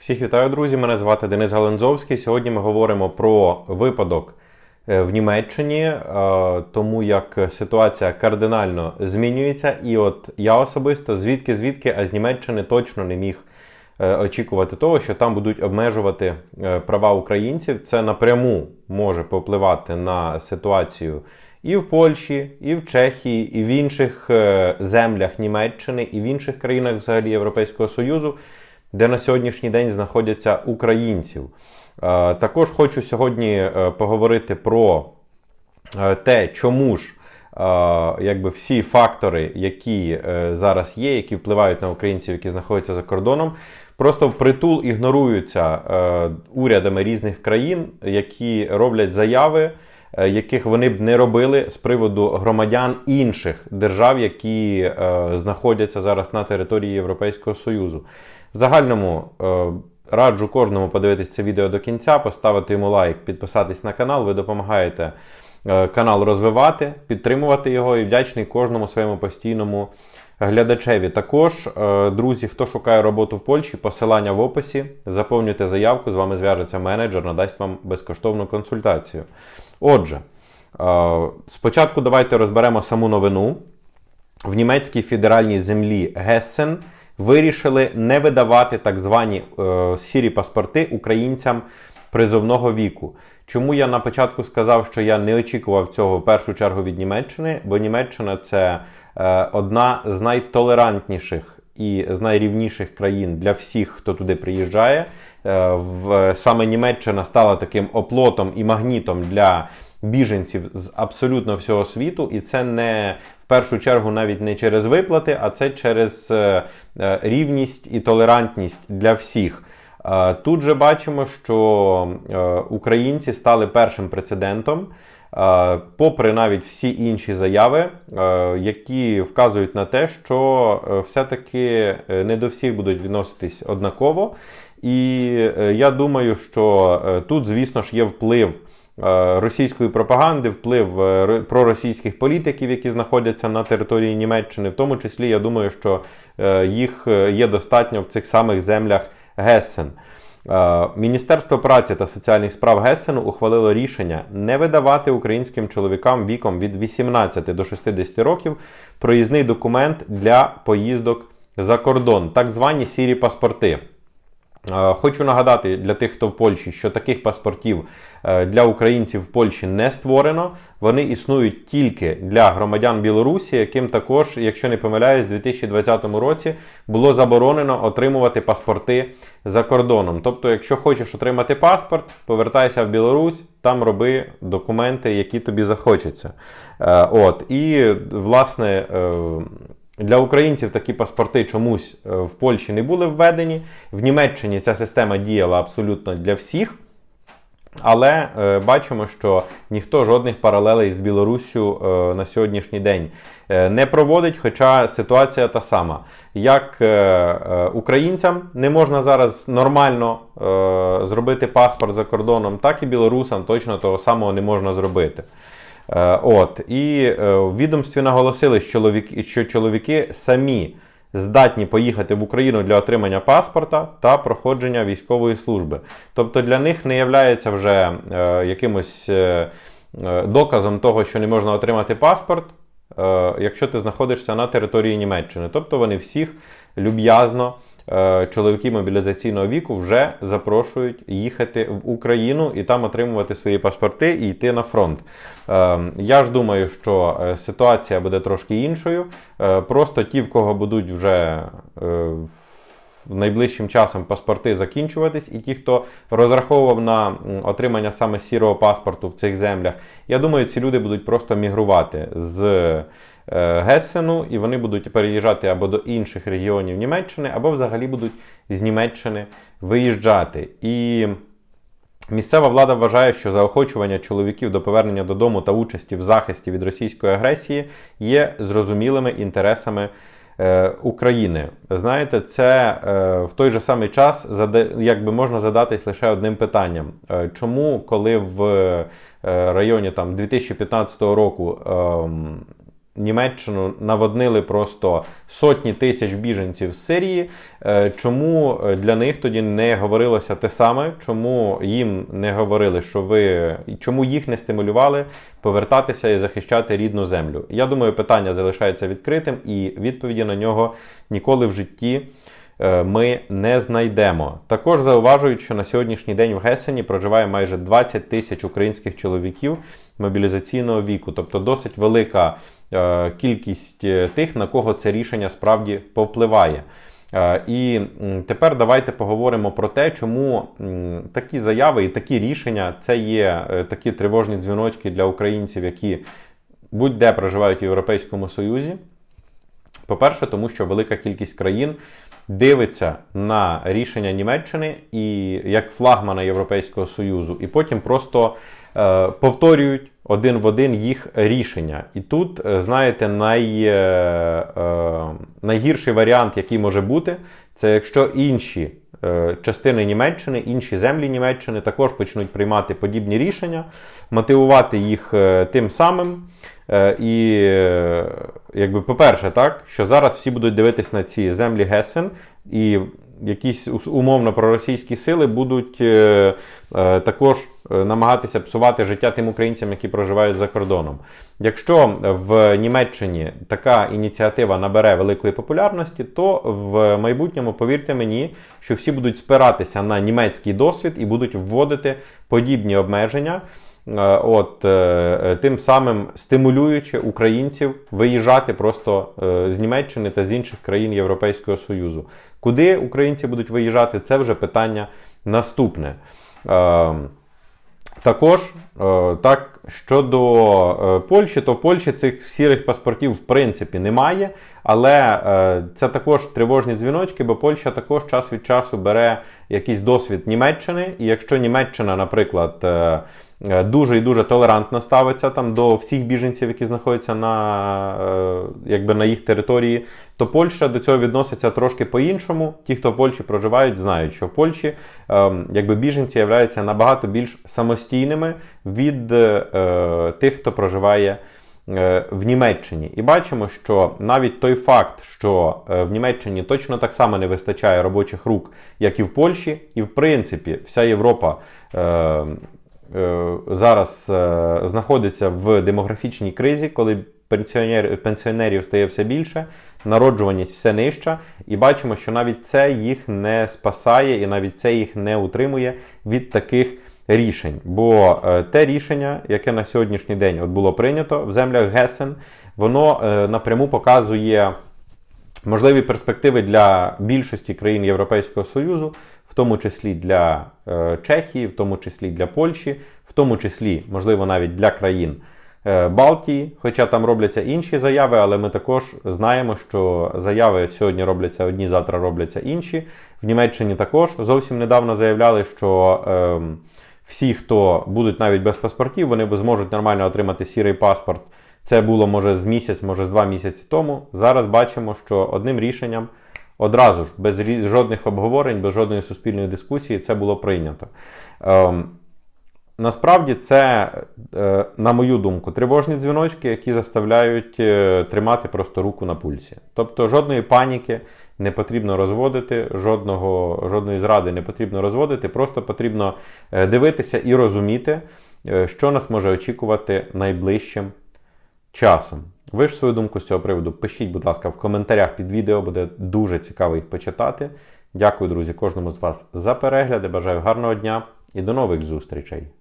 Всіх вітаю, друзі! Мене звати Денис Галанзовський. Сьогодні ми говоримо про випадок е, в Німеччині, е, тому як ситуація кардинально змінюється. І от я особисто звідки звідки, а з Німеччини точно не міг е, очікувати того, що там будуть обмежувати права українців. Це напряму може повпливати на ситуацію і в Польщі, і в Чехії, і в інших землях Німеччини, і в інших країнах взагалі Європейського Союзу де на сьогоднішній день знаходяться українців. Е, Також хочу сьогодні е, поговорити про е, те, чому ж якби всі фактори, які зараз є, які впливають на українців, які знаходяться за кордоном, просто впритул ігноруються урядами різних країн, які роблять заяви. Е, Яких вони б не робили з приводу громадян інших держав, які е, знаходяться зараз на території Європейського Союзу. В загальному е, раджу кожному подивитися це відео до кінця, поставити йому лайк, підписатись на канал. Ви допомагаєте канал розвивати, підтримувати його і вдячний кожному своєму постійному глядачеві. Також, е, друзі, хто шукає роботу в Польщі, посилання в описі. Заповнюйте заявку, з вами зв'яжеться менеджер, надасть вам безкоштовну консультацію. Отже, е, спочатку давайте розберемо саму новину. В німецькій федеральній землі Гессен вирішили не видавати так звані е, сірі паспорти українцям призовного віку. Чому я на початку сказав, що я не очікував цього в першу чергу від Німеччини? Бо Німеччина це е, одна з найтолерантніших і з найрівніших країн для всіх, хто туди приїжджає. Е, в, саме Німеччина стала таким оплотом і магнітом для біженців з абсолютно всього світу, і це не в першу чергу навіть не через виплати, а це через е, е, рівність і толерантність для всіх. Е, Тут же бачимо, що е, українці стали першим прецедентом. Е, Попри навіть всі інші заяви, які вказують на те, що все-таки не до всіх будуть відноситись однаково. І я думаю, що тут, звісно ж, є вплив російської пропаганди, вплив проросійських політиків, які знаходяться на території Німеччини. В тому числі, я думаю, що їх є достатньо в цих самих землях Гессен. Е, Міністерство праці та соціальних справ Гессену ухвалило рішення не видавати українським чоловікам віком від 18 до 60 років проїзний документ для поїздок за кордон, так звані сірі паспорти. Е, Хочу нагадати для тих, хто в Польщі, що таких паспортів е, для українців в Польщі не створено. Вони існують тільки для громадян Білорусі, яким також, якщо не помиляюсь, у 2020 році було заборонено отримувати паспорти за кордоном. Тобто, якщо хочеш отримати паспорт, повертайся в Білорусь, там роби документи, які тобі захочеться. Е, От і власне. Для українців такі паспорти чомусь е, в Польщі не були введені. В Німеччині ця система діяла абсолютно для всіх. Але е, бачимо, що ніхто жодних паралелей з Білоруссю е, на сьогоднішній день е, не проводить, хоча ситуація та сама. Як е, е, українцям не можна зараз нормально е, зробити паспорт за кордоном, так і білорусам точно того самого не можна зробити. Е, От і е, в відомстві наголосили, що чоловіки, самі здатні поїхати в Україну для отримання паспорта та проходження військової служби. Тобто для них не являється вже е, якимось е, е, доказом того, що не можна отримати паспорт, е, якщо ти знаходишся на території Німеччини. Тобто вони всіх люб'язно. Е, Чоловіки мобілізаційного віку вже запрошують їхати в Україну і там отримувати свої паспорти і йти на фронт. Е, Я ж думаю, що е, ситуація буде трошки іншою. Просто ті, в кого будуть вже в найближчим часом паспорти закінчуватись, і ті, хто розраховував на отримання саме сірого паспорту в цих землях, я думаю, ці люди будуть просто мігрувати з Гессену, і вони будуть переїжджати або до інших регіонів Німеччини, або взагалі будуть з Німеччини виїжджати. І Місцева влада вважає, що заохочування чоловіків до повернення додому та участі в захисті від російської агресії є зрозумілими інтересами е, України. Знаєте, це е, в той же самий час якби можна задатись лише одним питанням: Е, чому, коли в е, районі там 2015 року ем, Німеччину наводнили просто сотні тисяч біженців з Сирії. Е, Чому для них тоді не говорилося те саме? Чому їм не говорили, що ви чому їх не стимулювали повертатися і захищати рідну землю? Я думаю, питання залишається відкритим, і відповіді на нього ніколи в житті е, ми не знайдемо. Також зауважують, що на сьогоднішній день в Гесені проживає майже 20 тисяч українських чоловіків мобілізаційного віку, тобто досить велика е, кількість е, тих, на кого це рішення справді повпливає. Е, І тепер давайте поговоримо про те, чому такі заяви і такі рішення це є е, такі тривожні дзвіночки для українців, які будь-де проживають в Європейському Союзі. По-перше, тому що велика кількість країн дивиться на рішення Німеччини і як флагмана Європейського Союзу, і потім просто е, повторюють один в один їх рішення. І тут, е, знаєте, най, е, е, найгірший варіант, який може бути, це якщо інші е, частини Німеччини, інші землі Німеччини також почнуть приймати подібні рішення, мотивувати їх тим самим. Е, І, е, якби, по-перше, так, що зараз всі будуть дивитись на ці землі Гесен, і якісь умовно проросійські сили будуть е, також намагатися псувати життя тим українцям, які проживають за кордоном. Якщо в Німеччині така ініціатива набере великої популярності, то в майбутньому, повірте мені, що всі будуть спиратися на німецький досвід і будуть вводити подібні обмеження. Е, От е, тим самим стимулюючи українців виїжджати просто е, з Німеччини та з інших країн Європейського Союзу. Куди українці будуть виїжджати, це вже питання наступне. Е, Також е, так щодо е, Польщі, то в Польщі цих сірих паспортів в принципі немає, але е, це також тривожні дзвіночки, бо Польща також час від часу бере якийсь досвід Німеччини, і якщо Німеччина, наприклад, е, дуже і дуже толерантно ставиться там до всіх біженців, які знаходяться на, якби на їх території, то Польща до цього відноситься трошки по-іншому. Ті, хто в Польщі проживають, знають, що в Польщі ем, якби біженці являються набагато більш самостійними від е, тих, хто проживає е, в Німеччині. І бачимо, що навіть той факт, що е, в Німеччині точно так само не вистачає робочих рук, як і в Польщі, і в принципі вся Європа. Е, е, Зараз е, знаходиться в демографічній кризі, коли пенсіонер, пенсіонерів стає все більше, народжуваність все нижча, і бачимо, що навіть це їх не спасає, і навіть це їх не утримує від таких рішень. Бо е, те рішення, яке на сьогоднішній день от було прийнято в землях Гесен, воно е, напряму показує можливі перспективи для більшості країн Європейського Союзу, в тому числі для е, Чехії, в тому числі для Польщі, в тому числі, можливо, навіть для країн Балтії, хоча там робляться інші заяви, але ми також знаємо, що заяви сьогодні робляться одні, завтра робляться інші. В Німеччині також зовсім недавно заявляли, що е, всі, хто будуть навіть без паспортів, вони зможуть нормально отримати сірий паспорт. Це було може з місяць, може з два місяці тому. Зараз бачимо, що одним рішенням одразу ж, без жодних обговорень, без жодної суспільної дискусії, це було прийнято. Ем, Насправді це, е, на мою думку, тривожні дзвіночки, які заставляють е, тримати просто руку на пульсі. Тобто жодної паніки не потрібно розводити, жодного, жодної зради не потрібно розводити, просто потрібно е, дивитися і розуміти, е, що нас може очікувати найближчим часом. Ви ж свою думку з цього приводу пишіть, будь ласка, в коментарях під відео, буде дуже цікаво їх почитати. Дякую, друзі, кожному з вас за перегляди. Бажаю гарного дня і до нових зустрічей!